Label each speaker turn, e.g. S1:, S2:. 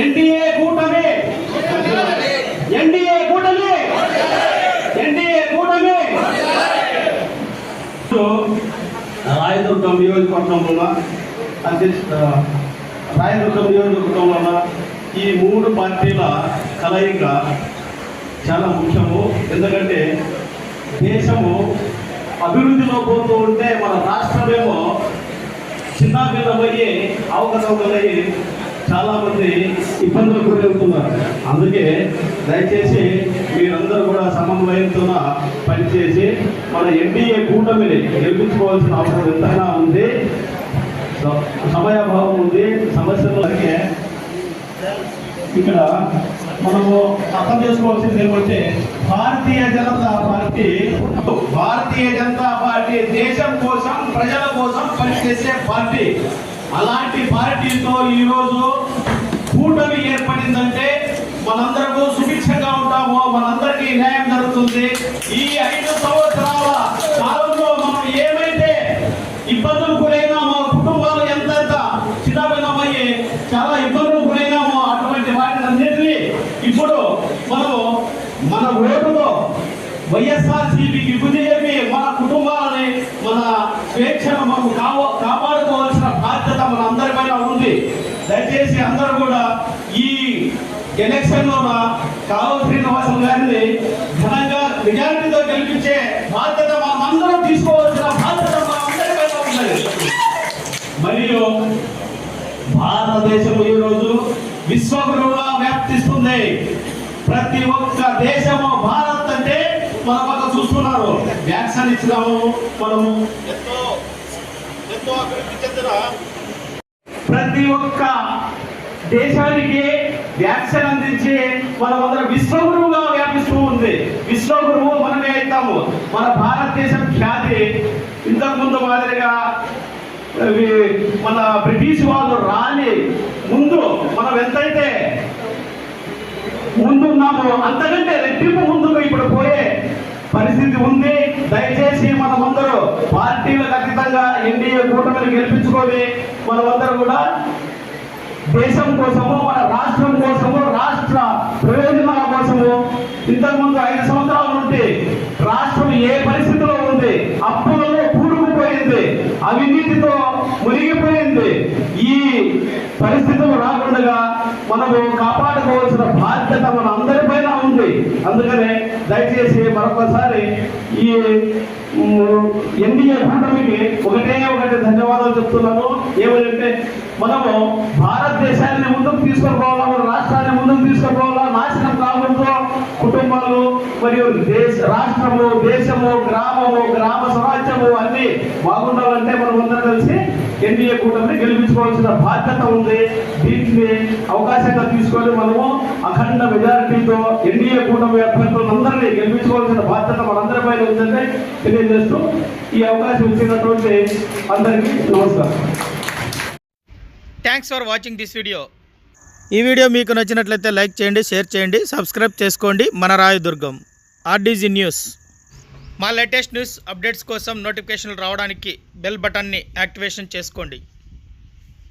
S1: NDA కూటమి NDA కూటమి NDA కూటమి రాయదుర్గం నియోజకవర్గంలో అధ్యక్ష రాయదుర్గం నియోజకవర్గంలో ఈ మూడు పార్టీల కలయిక చాలా ముఖ్యము. ఎందుకంటే దేశము అభివృద్ధిలో పోతూ ఉంటే మన రాష్ట్రమేమో చిన్న భిన్నమయ్యి అవకతవకలయ్యి చాలా ఇబ్బందులు గురవుతున్నారు అందుకే దయచేసి మీరందరూ కూడా సమన్వయంతో పనిచేసి మన ఎన్డీఏ కూటమిని గెలిపించుకోవాల్సిన అవసరం ఎంతైనా ఉంది. స- సమయాభావం ఉంది. సమస్యలు అంటే ఇక్కడ మనము అర్థం చేసుకోవాల్సింది ఏమంటే భారతీయ జనతా పార్టీ భారతీయ జనతా పార్టీ దేశం కోసం ప్రజల కోసం పార్టీ అలాంటి పార్టీతో ఈరోజు కూటమి ఏర్పడిందంటే మనందరము సుభిక్షంగా ఉంటాము మనందరికీ న్యాయం జరుగుతుంది. ఈ ఐదు సంవత్సరాల కాలంలో మనం ఏమైతే ఇబ్బందులు గురైనామో కుటుంబాలు ఎంతెంత చిన్నభిన్నమయ్యి చాలా ఇబ్బందులు గురైనామో అటువంటి వాటిని అన్నింటినీ ఇప్పుడు మనము మన ఓటు వైఎస్ఆర్ సిపికి బుద్ధి చెప్పి మన కుటుంబాలని మన స్వేచ్ఛను మనం కావ కాపాడుకోవాల్సిన బాధ్యత మన అందరిపైన ఉంది. దయచేసి అందరూ కూడా ఈ ఎలక్షన్లో లో కావ శ్రీనివాసం గారిని ఘనంగా మెజారిటీతో గెలిపించే బాధ్యత మనమందరం తీసుకోవాల్సిన బాధ్యత మన అందరిపైన ఉన్నది. మరియు భారతదేశం ఈరోజు విశ్వగురువుగా వ్యాప్తిస్తుంది. ప్రతి ఒక్క దేశము భారత్ అంటే మన పక్క చూస్తున్నారు వ్యాక్సిన్ ఇచ్చినాము మనము. ఎంతో ఎంతో అభివృద్ధి చెందిన ప్రతి ఒక్క దేశానికి వ్యాక్సిన్ అందించి మనమందరం విశ్వగురువుగా వ్యాపిస్తూ ఉంది. విశ్వగురువు మనమే అవుతాము. మన భారతదేశం ఖ్యాతి ఇంతకు ముందు మాదిరిగా మన బ్రిటిష్ వాళ్ళు రాని ముందు మనం ఎంతైతే ముందున్నాము అంతకంటే రెట్టింపు ముందుకు ఇప్పుడు పోయే పరిస్థితి ఉంది. దయచేసి మనమందరూ పార్టీలకు అతీతంగా ఎన్డీఏ కూటమిని గెలిపించుకొని మనమందరం కూడా దేశం కోసము మన రాష్ట్రం కోసము రాష్ట్ర ప్రయోజనాల కోసము ఇంతకుముందు ఐదు సంవత్సరాల నుండి రాష్ట్రం ఏ పరిస్థితిలో ఉంది అప్పులలో కూడుకుపోయింది అవినీతితో మునిగిపోయింది. ఈ పరిస్థితులు రాకుండా మనము కాపాడుకోవాల్సిన బాధ్యత మన అందరిపైన ఉంది. అందుకనే దయచేసి మరొకసారి ఈ ఎన్డీఏ కూటమికి ఒకటే ఒకటి ధన్యవాదాలు చెప్తున్నాను. ఏమంటే మనము భారతదేశాన్ని ముందుకు తీసుకొని పోవాలా మన రాష్ట్రాన్ని ముందుకు తీసుకొని పోవాలా నాశనం కావడంతో కుటుంబాలు మరియు దేశ రాష్ట్రము దేశము గ్రామము గ్రామ స్వరాజ్యము అన్ని బాగుండాలంటే మనం అందరం కలిసి ఎన్డీఏ కూటమిని గెలిపించుకోవాల్సిన బాధ్యత ఉంది. తీసుకొని మనము అఖండ మెజారిటీతో ఎన్డీఏ కూటమి అభ్యర్థులందరినీ గెలిపించుకోవాల్సిన బాధ్యత మనందరిపైన ఉందని తెలియజేస్తూ ఈ అవకాశం ఇచ్చినటువంటి అందరికీ నమస్కారం.
S2: Thanks for watching this video ఈ వీడియో మీకు నచ్చినట్లయితే లైక్ చేయండి షేర్ చేయండి సబ్స్క్రైబ్ చేసుకోండి. మన రాయదుర్గం ఆర్డీజీ న్యూస్. మా లేటెస్ట్ న్యూస్ అప్డేట్స్ కోసం నోటిఫికేషన్లు రావడానికి బెల్ బటన్ని యాక్టివేషన్ చేసుకోండి.